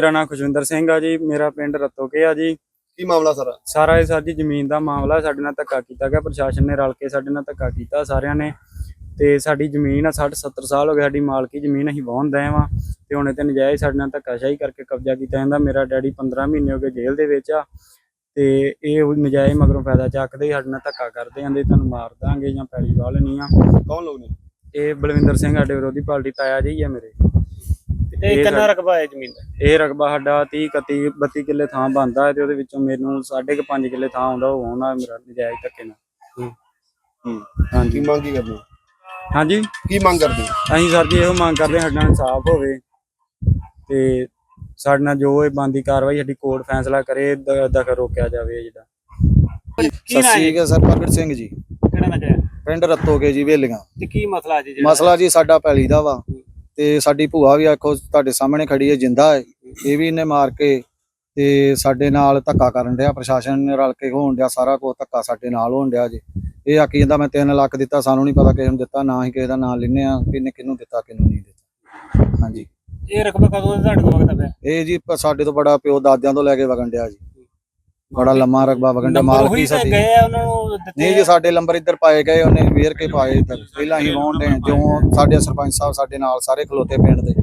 ਮੇਰਾ ਨਾਮ ਖੁਸ਼ਵਿੰਦਰ ਸਿੰਘ ਆ ਜੀ ਮੇਰਾ ਪਿੰਡ ਰਤੋਕੇ ਆ ਜੀ। ਕੀ ਮਾਮਲਾ ਸਾਰਾ? ਸਾਰਾ ਇਹ ਸਾਡੀ ਜ਼ਮੀਨ ਦਾ ਮਾਮਲਾ ਸਾਡੇ ਨਾਲ ਧੱਕਾ ਕੀਤਾ ਗਿਆ ਪ੍ਰਸ਼ਾਸਨ ਨੇ ਰਲ ਕੇ ਸਾਡੇ ਨਾਲ ਧੱਕਾ ਕੀਤਾ ਸਾਰਿਆਂ ਨੇ। ਤੇ ਸਾਡੀ ਜ਼ਮੀਨ ਆ 60 70 ਸਾਲ ਹੋ ਗਏ ਸਾਡੀ ਮਾਲਕੀ ਜ਼ਮੀਨ ਅਸੀਂ ਵਾਹੁਣ ਦਏ ਵਾਂ ਤੇ ਹੁਣ ਇਹ ਤੇ ਨਜਾਇਜ਼ ਸਾਡੇ ਨਾਲ ਧੱਕਾਸ਼ਾਹੀ ਕਰਕੇ ਕਬਜ਼ਾ ਕੀਤਾ ਜਾਂਦਾ। ਮੇਰਾ ਡੈਡੀ 15 ਮਹੀਨੇ ਹੋ ਗਏ ਜੇਲ੍ਹ ਦੇ ਵਿੱਚ ਆ। ਤੇ ਇਹ ਨਜਾਇਜ਼ ਮਗਰੋਂ ਫਾਇਦਾ ਚੱਕਦੇ ਸਾਡੇ ਨਾਲ ਧੱਕਾ ਕਰਦੇ ਜਾਂਦੇ ਤੁਹਾਨੂੰ ਮਾਰ ਦਾਂਗੇ ਜਾਂ ਪੈਲੀ ਵਾਹ ਲੈਣੀ ਆ। ਕੌਣ ਲੋਕ ਨੇ? ਇਹ ਬਲਵਿੰਦਰ ਸਿੰਘ ਸਾਡੇ ਵਿਰੋਧੀ ਪਾਰਟੀ ਤਾਇਆ ਜੀ ਆ ਮੇਰੇ। ਤੇ ਇਹ ਕਿੰਨਾ ਸਾਡਾ- ਰਕਬਾ ਹੈ ਜ਼ਮੀਨ ਦਾ? ਇਹ ਰਕਬਾ ਸਾਡਾ 30 31 32 ਕਿੱਲੇ ਥਾਂ ਬਣਦਾ ਹੈ ਤੇ ਉਹਦੇ ਵਿੱਚੋਂ ਮੈਨੂੰ 5.5 ਕਿੱਲੇ ਥਾਂ ਆਉਂਦਾ ਉਹ ਆਉਣਾ ਮੇਰਾ ਨਜਾਇਜ਼ ਧੱਕੇ ਨਾਲ। ਹੂੰ। ਹਾਂਜੀ ਕੀ ਮੰਗ ਕੀ ਕਰਦੇ ਹੋ? ਹਾਂਜੀ? ਕੀ ਮੰਗ ਕਰਦੇ? ਅਸੀਂ ਸਰ ਜੀ ਇਹੋ ਮੰਗ ਕਰਦੇ ਹਾਂ ਸਾਡਾ ਇਨਸਾਫ ਹੋਵੇ ਤੇ ਸਾਡੇ ਨਾਲ ਜੋ ਇਹ ਬੰਦੀ ਕਾਰਵਾਈ ਸਾਡੀ ਕੋਰਟ ਫੈਸਲਾ ਕਰੇ ਦਖਲ ਰੋਕਿਆ ਜਾਵੇ ਜਿਹੜਾ। ਸਤਿ ਸ੍ਰੀ ਅਕਾਲ ਸਰ ਪ੍ਰਗਟ ਸਿੰਘ ਜੀ। ਕਿਹੜਾ ਨਾ ਹੈ? ਪਿੰਡ ਰਤੋਗੇ ਜੀ ਵੇਲੀਆਂ। ਤੇ ਕੀ ਮਸਲਾ ਜੀ ਮਸਲਾ ਜੀ ਸਾਡਾ ਪੈਲੀ ਦਾ ਵਾ। ਤੇ ਸਾਡੀ ਭੂਆ ਵੀ ਆਖੋ ਤੁਹਾਡੇ ਸਾਹਮਣੇ ਖੜੀ ਹੈ ਜਿੰਦਾ ਹੈ। ਇਹ ਵੀ ਇਹਨੇ ਮਾਰ ਕੇ ਤੇ ਸਾਡੇ ਨਾਲ ਧੱਕਾ ਕਰਨ ਡਿਆ ਪ੍ਰਸ਼ਾਸਨ ਨੇ ਰਲ ਕੇ ਹੋਣ ਡਿਆ ਸਾਰਾ ਕੁਝ ਧੱਕਾ ਸਾਡੇ ਨਾਲ ਹੋਣ ਡਿਆ ਜੀ। ਇਹ ਆਖੀ ਜਾਂਦਾ ਮੈਂ 3 ਲੱਖ ਦਿੱਤਾ ਸਾਨੂੰ ਨਹੀਂ ਪਤਾ ਕਿਸੇ ਨੂੰ ਦਿੱਤਾ ਨਾ ਹੀ ਕਿਸੇ ਦਾ ਨਾਂ ਲੈਨੇ ਆ ਕਿਹਨੇ ਕਿਹਨੂੰ ਦਿੱਤਾ ਕਿਹਨੂੰ ਨਹੀਂ ਦਿੱਤਾ। ਹਾਂਜੀ। ਇਹ ਰਕਬਾ ਕਦੋਂ ਤੁਹਾਡੇ ਕੋਲ ਵਗਦਾ ਪਿਆ? ਇਹ ਜੀ ਸਾਡੇ ਤੋਂ ਬੜਾ ਪਿਓ ਦਾਦਿਆਂ ਤੋਂ ਲੈ ਕੇ ਵਗਣ ਡਿਆ ਜੀ। ਬੜਾ ਲੰਮਾ ਰਕਬਾ ਵਗਣ ਡਿਆ ਨੰਬਰ ਮਾਲਕੀ ਉਹੀ ਤਾਂ ਸਾਡੀ ਗਏ ਆ ਉਹਨਾਂ ਨੂੰ ਦਿੱਤੇ ਨਹੀਂ ਜੀ ਸਾਡੇ ਲੰਬਰ ਇੱਧਰ ਪਾਏ ਗਏ ਉਹਨੇ ਵੇਰ ਕੇ ਪਾਏ ਇੱਧਰ। ਪਹਿਲਾਂ ਹੀ ਵਾਉਂਦੇ ਜਿਉਂ ਸਾਡੇ ਸਰਪੰਚ ਸਾਹਿਬ ਸਾਡੇ ਨਾਲ ਸਾਰੇ ਖਲੋਤੇ ਪਿੰਡ ਦੇ।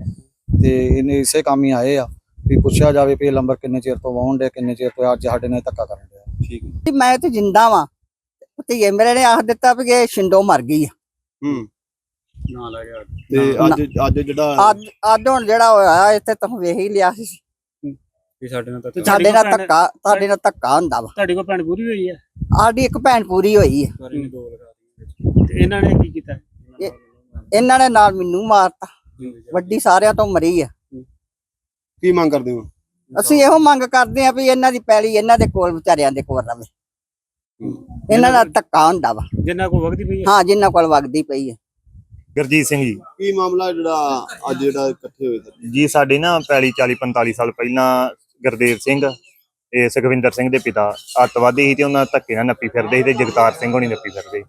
ਤੇ ਇਹਨੇ ਇਸੇ ਕੰਮ ਹੀ ਆਏ ਆ ਵੀ ਪੁੱਛਿਆ ਜਾਵੇ ਵੀ ਇਹ ਲੰਬਰ ਕਿੰਨੇ ਚਿਰ ਤੋਂ ਵਾਉਂਦੇ ਕਿੰਨੇ ਚਿਰ ਤੋਂ ਅੱਜ ਸਾਡੇ ਨਾਲ ਧੱਕਾ ਕਰਨ ਡਿਆ ਠੀਕ ਹੈ। ਮੈਂ ਤੇ ਜਿੰਦਾ ਵਾਂ। ਤੇ ਇਹ ਮੇਰੇ ਨੇ ਆਖ ਦਿੱਤਾ ਵੀ ਇਹ ਸ਼ਿੰਦੋ ਮਰ ਗਈ ਆ। ਹੂੰ। ਨਾ ਲੈ ਗਿਆ। ਤੇ ਅੱਜ ਅੱਜ ਜਿਹੜਾ ਅੱਜ ਅੱਜ ਹੁਣ ਜਿਹੜਾ ਹੋਇਆ ਇੱਥੇ ਤਾਂ ਵੇਖ ਹੀ ਲਿਆ ਸੀ। ਵੀ ਸਾਡੇ ਨਾਲ ਧੱਕਾ ਸਾਡੇ ਨਾਲ ਧੱਕਾ ਸਾਡੇ ਨਾਲ ਧੱਕਾ ਹੁੰਦਾ ਵਾ। ਤੁਹਾਡੀ ਕੋਲ ਭੈਣ ਪੂਰੀ ਹੋਈ ਹੈ ਸਾਡੀ ਇੱਕ ਭੈਣ ਪੂਰੀ ਹੋਈ ਆ। ਸਾਰੀ ਨੇ ਦੋ ਲਗਾ ਦਿੱਤੀ ਤੇ ਇਹਨਾਂ ਨੇ ਕੀ ਕੀਤਾ? ਇਹਨਾਂ ਨੇ ਨਾਲ ਮੈਨੂੰ ਮਾਰਤਾ। ਵੱਡੀ ਸਾਰਿਆਂ ਤੋਂ ਮਰੀ ਆ। ਕੀ ਮੰਗ ਕਰਦੇ ਹੋ? ਅਸੀਂ ਇਹੋ ਮੰਗ ਕਰਦੇ ਆ ਵੀ ਇਹਨਾਂ ਦੀ ਪੈਲੀ ਇਹਨਾਂ ਦੇ ਕੋਲ ਵਿਚਾਰਿਆਂ ਦੇ ਕੋਲ ਰਵੇ। ਇਹਨਾਂ ਦਾ ਧੱਕਾ ਹੁੰਦਾ ਵਾ। ਜਿੰਨਾ ਕੋ ਵਗਦੀ ਪਈ ਹੈ ਹਾਂ ਜਿੰਨਾਂ ਕੋਲ ਵਗਦੀ ਪਈ ਆ। ਗੁਰਜੀਤ ਸਿੰਘ ਜੀ। ਕੀ ਮਾਮਲਾ ਜਿਹੜਾ ਅੱਜ ਜਿਹੜਾ ਇਕੱਠੇ ਹੋਏ? ਸਰ ਜੀ ਸਾਡੇ ਨਾ ਪੈਲੀ 40 45 ਸਾਲ ਪਹਿਲਾਂ ਗੁਰਦੇਵ ਸਿੰਘ ਇਹ ਸੁਖਵਿੰਦਰ ਸਿੰਘ ਦੇ ਪਿਤਾ। ਅੱਤਵਾਦੀ ਸੀ ਤੇ ਉਹਨਾਂ ਧੱਕੇ ਨਾਲ ਨੱਪੀ ਫਿਰਦੇ ਸੀ ਤੇ ਜਗਤਾਰ ਸਿੰਘ ਹੋਣੀ ਨੱਪੀ ਫਿਰਦੇ।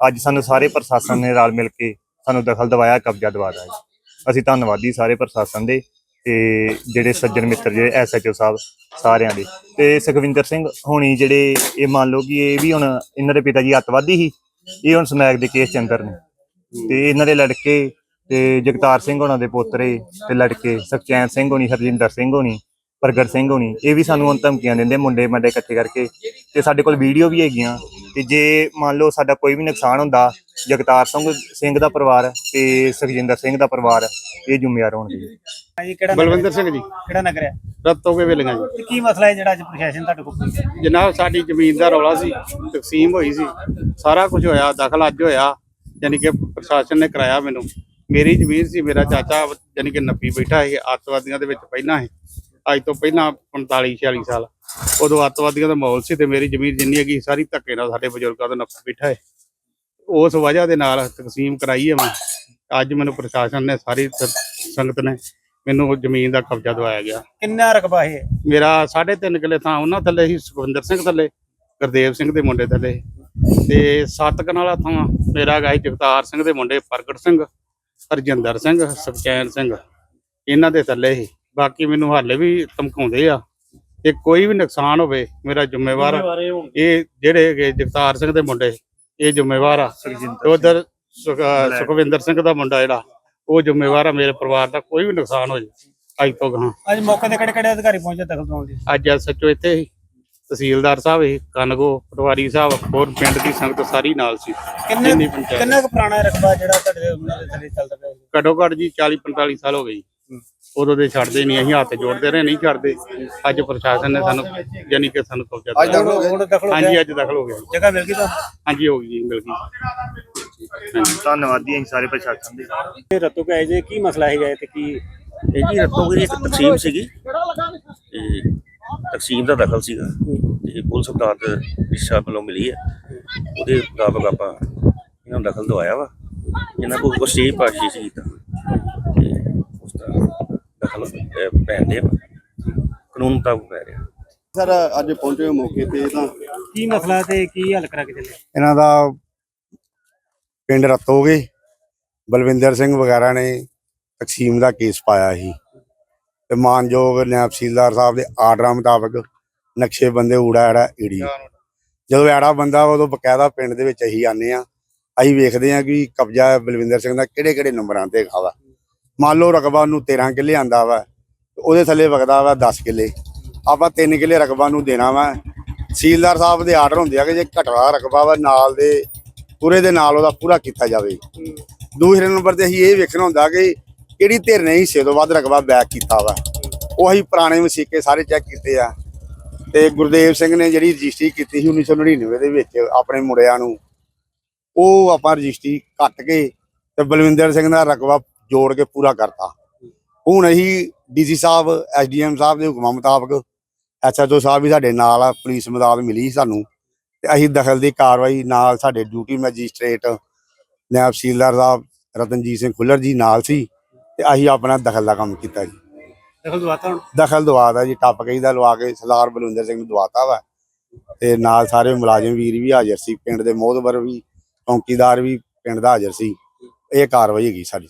ਅੱਜ ਸਾਨੂੰ ਸਾਰੇ ਪ੍ਰਸ਼ਾਸਨ ਨੇ ਰਲ ਮਿਲ ਕੇ ਸਾਨੂੰ ਦਖਲ ਦਵਾਇਆ, ਕਬਜ਼ਾ ਦਿਵਾਇਆ ਜੀ। ਅਸੀਂ ਧੰਨਵਾਦੀ ਸਾਰੇ ਪ੍ਰਸ਼ਾਸਨ ਦੇ ਤੇ ਜਿਹੜੇ ਸੱਜਣ ਮਿੱਤਰ, ਜਿਹੜੇ ਐਸਐਚਓ ਸਾਹਿਬ ਸਾਰਿਆਂ ਦੇ। ਤੇ ਸੁਖਵਿੰਦਰ ਸਿੰਘ ਹੋਣੀ ਜਿਹੜੇ ਇਹ ਮੰਨ ਲਓ ਕਿ ਇਹ ਵੀ ਹੁਣ ਇਹਨਾਂ ਦੇ ਪਿਤਾ ਜੀ ਅੱਤਵਾਦੀ ਸੀ, ਇਹ ਹੁਣ ਸਮੈਕ ਦੇ ਕੇਸ ਚੰਦਰ ਨੇ। ਤੇ ਇਹਨਾਂ ਦੇ ਲੜਕੇ ਤੇ ਜਗਤਾਰ ਸਿੰਘ ਹੋਣਾ ਦੇ ਪੋਤਰੇ ਤੇ ਲੜਕੇ, ਸੁਖਚੈਨ ਸਿੰਘ ਹੋਣੀ, ਹਰਜਿੰਦਰ ਸਿੰਘ ਹੋਣੀ ਪ੍ਰਗਟ ਸਿੰਘ ਹੋਣੀ ਇਹ ਵੀ ਸਾਨੂੰ ਹੁਣ ਧਮਕੀਆਂ ਦਿੰਦੇ ਮੁੰਡੇ ਮੰਡੇ ਇਕੱਠੇ ਕਰਕੇ ਤੇ ਸਾਡੇ ਕੋਲ ਵੀਡੀਓ ਵੀ ਹੈਗੀਆਂ ਤੇ ਜੇ ਮੰਨ ਲਓ ਸਾਡਾ ਕੋਈ ਵੀ ਨੁਕਸਾਨ ਹੁੰਦਾ ਜਗਤਾਰ ਸਿੰਘ ਸਿੰਘ ਦਾ ਪਰਿਵਾਰ ਤੇ ਸੁਖਜਿੰਦਰ ਸਿੰਘ ਦਾ ਪਰਿਵਾਰ ਇਹ ਜ਼ਿੰਮੇਵਾਰ ਹੋਣਗੇ। ਜੀ ਕਿਹੜਾ ਨਗਰ ਹੈ? ਬਲਵਿੰਦਰ ਸਿੰਘ ਜੀ। ਕਿਹੜਾ ਨਗਰ ਹੈ? ਰੱਤੋ ਕੇ ਵੇਲੀਆਂ ਜੀ। ਤੇ ਕੀ ਮਸਲਾ ਹੈ ਜਿਹੜਾ ਅੱਜ ਪ੍ਰਸ਼ਾਸਨ ਤੁਹਾਡੇ ਕੋਲ ਪਹੁੰਚਿਆ? ਜਨਾਬ ਸਾਡੀ ਜ਼ਮੀਨ ਦਾ ਰੌਲਾ ਸੀ ਤਕਸੀਮ ਹੋਈ ਸੀ ਸਾਰਾ ਕੁਝ ਹੋਇਆ ਦਖਲ ਅੱਜ ਹੋਇਆ ਯਾਨੀ ਕਿ ਪ੍ਰਸ਼ਾਸਨ ਨੇ ਕਰਾਇਆ ਮੈਨੂੰ। ਮੇਰੀ ਜ਼ਮੀਨ ਸੀ ਮੇਰਾ ਚਾਚਾ ਯਾਨੀ ਕਿ ਨੱਪੀ ਬੈਠਾ ਸੀ ਅੱਤਵਾਦੀਆਂ ਦੇ ਵਿੱਚ ਪਹਿਲਾਂ ਸੀ। ਅੱਜ ਤੋਂ ਪਹਿਲਾਂ 45 46 ਸਾਲ। ਉਦੋਂ ਅੱਤਵਾਦੀਆਂ ਦਾ ਮਾਹੌਲ ਸੀ ਤੇ ਮੇਰੀ ਜ਼ਮੀਨ ਜਿੰਨੀ ਹੈਗੀ ਸਾਰੀ ਧੱਕੇ ਨਾਲ ਸਾਡੇ ਬਜ਼ੁਰਗਾਂ ਤੋਂ ਨੱਪ ਬੈਠਾ ਹੈ ਉਸ ਵਜ੍ਹਾ ਦੇ ਨਾਲ ਤਕਸੀਮ ਕਰਾਈ ਹੈ ਮੈਂ। ਅੱਜ ਮੈਨੂੰ ਪ੍ਰਸ਼ਾਸਨ ਨੇ ਸਾਰੀ ਸੰਗਤ ਨੇ ਮੈਨੂੰ ਜ਼ਮੀਨ ਦਾ ਕਬਜ਼ਾ ਦਵਾਇਆ ਗਿਆ। ਕਿੰਨਾ ਰਕਬਾ ਹੈ ਮੇਰਾ 3.5 ਕਿੱਲੇ ਥਾਂ ਉਹਨਾਂ ਥੱਲੇ ਸੀ ਸੁਖਵਿੰਦਰ ਸਿੰਘ ਥੱਲੇ ਗੁਰਦੇਵ ਸਿੰਘ ਦੇ ਮੁੰਡੇ ਥੱਲੇ। ਤੇ ਸੱਤ ਕਨਾਲਾ ਥਾਂ ਮੇਰਾ ਗਾਈ ਜਗਤਾਰ ਸਿੰਘ ਦੇ ਮੁੰਡੇ ਪ੍ਰਗਟ ਸਿੰਘ ਹਰਜਿੰਦਰ ਸਿੰਘ ਸੁਖਚੈਨ ਸਿੰਘ। ਇਹਨਾਂ ਦੇ ਥੱਲੇ ਸੀ। ਬਾਕੀ ਮੈਨੂੰ ਹਾਲੇ ਵੀ ਧਮਕਾਉਂਦੇ ਆ ਕਿ ਕੋਈ ਵੀ ਨੁਕਸਾਨ ਹੋਵੇ ਮੇਰਾ ਜ਼ਿੰਮੇਵਾਰ ਇਹ ਜਿਹੜੇ ਹੈਗੇ ਜਗਤਾਰ ਸਿੰਘ ਦੇ ਮੁੰਡੇ ਇਹ ਜ਼ਿੰਮੇਵਾਰ ਆ। ਉਧਰ ਸੁਖਵਿੰਦਰ ਸਿੰਘ ਦਾ ਮੁੰਡਾ ਜਿਹੜਾ ਉਹ ਜ਼ਿੰਮੇਵਾਰ ਆ ਮੇਰੇ ਪਰਿਵਾਰ ਦਾ ਕੋਈ ਵੀ ਨੁਕਸਾਨ ਹੋ ਜਾਏ ਅੱਜ ਤੋਂ ਗਾਂ ਅੱਜ ਮੌਕੇ ਤੇ ਕਿਹੜੇ ਕਿਹੜੇ ਅਧਿਕਾਰੀ ਪਹੁੰਚੇ ਦਖਲ ਲਈ ਅੱਜ ਸੱਚੋ ਇੱਥੇ ਸੀ ਤਹਿਸੀਲਦਾਰ ਸਾਹਿਬ ਸੀ ਕਨਗੋ ਪਟਵਾਰੀ ਸਾਹਿਬ ਹੋਰ ਪਿੰਡ ਦੀ ਸੰਗਤ ਸਾਰੀ ਨਾਲ ਸੀ। ਕਿੰਨੇ ਜਿੰਨੀ ਪੰਚਾਇਤ। ਕਿੰਨਾ ਕੁ ਪੁਰਾਣਾ ਰਕਬਾ ਜਿਹੜਾ ਤੁਹਾਡੇ ਉਹਨਾਂ ਦੇ ਥੱਲੇ ਚੱਲਦਾ ਪਿਆ ਸੀ? ਘੱਟੋ ਘੱਟ ਜੀ 40 45 ਸਾਲ ਹੋ ਗਏ ਜੀ। ਉਦੋਂ ਦੇ ਛੱਡਦੇ ਨਹੀਂ ਅਸੀਂ ਹੱਥ ਜੋੜਦੇ ਰਹੇ ਨਹੀਂ ਛੱਡਦੇ। ਅੱਜ ਪ੍ਰਸ਼ਾਸਨ ਨੇ ਸਾਨੂੰ ਯਾਨੀ ਕਿ ਸਾਨੂੰ ਕਬਜ਼ਾ ਅੱਜ ਦਖਲ ਹੋ ਗਿਆ ਹਾਂਜੀ ਅੱਜ ਦਖਲ ਹੋ ਗਿਆ ਜੀ। ਜਗ੍ਹਾ ਮਿਲ ਗਈ ਤਾਂ ਹਾਂਜੀ ਹੋ ਗਈ ਜੀ ਮਿਲ ਗਈ। ਧੰਨਵਾਦੀ ਅਸੀਂ ਸਾਰੇ ਪ੍ਰਸ਼ਾਸਨ ਦੇ। ਇਹ ਰਤੋ ਕਹੇ ਜੇ ਕੀ ਮਸਲਾ ਹੈਗਾ ਤੇ ਕੀ? ਇਹ ਜੀ ਰਤੋਗਰੀ ਇੱਕ ਤਕਸੀਮ ਸੀਗੀ। ਤੇ ਤਕਸੀਮ ਦਾ ਦਖਲ ਸੀਗਾ। ਤੇ ਪੁਲਿਸ ਅਦਾਲਤ ਰਿਸ਼ਾ ਵੱਲੋਂ ਮਿਲੀ ਹੈ। ਉਹਦੇ ਮੁਤਾਬਕ ਆਪਾਂ ਇਹਨਾਂ ਨੂੰ ਦਖਲ ਦਵਾਇਆ ਵਾ। ਇਹਨਾਂ ਕੋਲ ਕੋਈ ਸਟੇਜ ਪਾਰਟੀ ਸੀ ਤਾਂ। ਦਾ ਕਾਨੂੰਨ ਮੁਤਾਬਕ ਪੈ ਰਿਹਾ। ਸਰ ਅੱਜ ਪਹੁੰਚੇ ਹੋ ਮੌਕੇ ਤੇ ਤਾਂ ਕੀ ਮਸਲਾ ਤੇ ਕੀ ਹੱਲ ਕਰਾ ਕੇ ਚੱਲੇ? ਇਹਨਾਂ ਦਾ ਪਿੰਡ ਰਤੋਗੇ ਬਲਵਿੰਦਰ ਸਿੰਘ ਵਗੈਰਾ ਨੇ ਤਕਸੀਮ ਦਾ ਕੇਸ ਪਾਇਆ ਸੀ। ਤੇ ਮਾਨਯੋਗ ਨਾਇਬ ਤਹਿਸੀਲਦਾਰ ਸਾਹਿਬ ਦੇ ਆਰਡਰਾਂ ਮੁਤਾਬਕ ਨਕਸ਼ੇ ਬੰਦੇ ਊੜਾ ਐੜਾ ਈੜੀ। ਜਦੋਂ ਐੜਾ ਬੰਦਾ ਉਦੋਂ ਬਕਾਇਦਾ ਪਿੰਡ ਦੇ ਵਿੱਚ ਅਸੀਂ ਆਨੇ ਆ ਅਸੀਂ ਵੇਖਦੇ ਆ ਕਿ ਕਬਜ਼ਾ ਬਲਵਿੰਦਰ ਸਿੰਘ ਦਾ ਕਿਹੜੇ ਕਿਹੜੇ ਨੰਬਰਾਂ ਤੇ ਹੈਗਾ ਮੰਨ ਲਓ ਰਕਬਾ ਨੂੰ 13 ਕਿੱਲੇ ਆਂਦਾ ਵਾ ਉਹਦੇ ਥੱਲੇ ਵਗਦਾ ਵਾ 10 ਕਿੱਲੇ। ਆਪਾਂ 3 ਕਿੱਲੇ ਰਕਬਾ ਨੂੰ ਦੇਣਾ ਵਾ। ਤਹਿਸੀਲਦਾਰ ਸਾਹਿਬ ਦੇ ਆਰਡਰ ਹੁੰਦੇ ਆ ਕਿ ਜੇ ਘਟਵਾ ਰਕਬਾ ਵਾ ਨਾਲ ਦੇ, ਪੂਰੇ ਦੇ ਨਾਲ ਉਹਦਾ ਪੂਰਾ ਕੀਤਾ ਜਾਵੇ। ਦੂਸਰੇ ਨੰਬਰ ਤੇ ਅਸੀਂ ਇਹ ਵੇਖਣਾ ਹੁੰਦਾ ਕਿ ਕਿਹੜੀ ਧਿਰ ਨੇ ਹਿੱਸੇ ਤੋਂ ਵੱਧ ਰਕਬਾ ਬੈਕ ਕੀਤਾ ਵਾ। ਉਹ ਅਸੀਂ ਪੁਰਾਣੇ ਵਸੀਕੇ ਸਾਰੇ ਚੈੱਕ ਕੀਤੇ ਆ। ਤੇ ਗੁਰਦੇਵ ਸਿੰਘ ਨੇ ਜਿਹੜੀ ਰਜਿਸਟਰੀ ਕੀਤੀ ਸੀ 1999 ਦੇ ਵਿੱਚ ਆਪਣੇ ਮੁੰਡਿਆਂ ਨੂੰ, ਉਹ ਆਪਾਂ ਰਜਿਸਟਰੀ ਕੱਟ ਕੇ ਤੇ ਬਲਵਿੰਦਰ ਸਿੰਘ ਦਾ ਰਕਬਾ ਜੋੜ ਕੇ ਪੂਰਾ ਕਰਤਾ। ਹੁਣ ਅਸੀਂ ਡੀਸੀ ਸਾਹਿਬ ਐਸਡੀਐਮ ਸਾਹਿਬ ਦੇ ਹੁਕਮਾਂ ਮੁਤਾਬਕ ਐਸਐਚਓ ਸਾਹਿਬ ਵੀ ਸਾਡੇ ਨਾਲ ਆ ਪੁਲਿਸ ਮਦਦ ਮਿਲੀ ਸਾਨੂੰ। ਤੇ ਅਸੀਂ ਦਖਲ ਦੀ ਕਾਰਵਾਈ ਨਾਲ ਸਾਡੇ ਡਿਊਟੀ ਮੈਜਿਸਟ੍ਰੇਟ ਨਾਇਬ ਤਹਿਸੀਲਦਾਰ ਸਾਹਿਬ ਰਤਨਜੀਤ ਸਿੰਘ ਖੁੱਲਰ ਜੀ ਨਾਲ ਸੀ ਤੇ ਅਸੀਂ ਆਪਣਾ ਦਖਲ ਦਾ ਕੰਮ ਕੀਤਾ ਜੀ। ਦਖਲ ਦਵਾਤਾ ਹੁਣ? ਦਖਲ ਦਵਾਦਾ ਜੀ ਟੱਪ ਗਈ ਦਾ ਲਵਾ ਕੇ ਸਰਦਾਰ ਬਲਵਿੰਦਰ ਸਿੰਘ ਨੂੰ ਦਵਾਤਾ ਵਾ। ਤੇ ਨਾਲ ਸਾਰੇ ਮੁਲਾਜ਼ਮ ਵੀਰ ਵੀ ਹਾਜ਼ਰ ਸੀ ਪਿੰਡ ਦੇ ਮੋਹਦਵਰ ਵੀ ਚੌਂਕੀਦਾਰ ਵੀ ਪਿੰਡ ਦਾ ਹਾਜ਼ਰ ਸੀ। ਇਹ ਕਾਰਵਾਈ ਹੈਗੀ ਸਾਡੀ।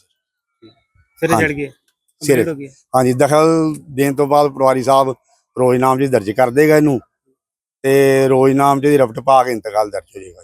ਸਿਰੇ। ਚੜ ਗਏ ਸਿਰੇ। ਹੋ ਗਿਆ ਹਾਂਜੀ ਦਖਲ ਦੇਣ ਤੋਂ ਬਾਅਦ ਪਟਵਾਰੀ ਸਾਹਿਬ ਰੋਜ਼ਨਾਮ ਜੀ ਦਰਜ ਕਰ ਦੇਗਾ ਇਹਨੂੰ ਤੇ ਰੋਜ਼ਨਾਮ ਜੀ ਦੀ ਰਫਟ ਪਾ ਕੇ ਇੰਤਕਾਲ ਦਰਜ ਹੋ ਜਾਏਗਾ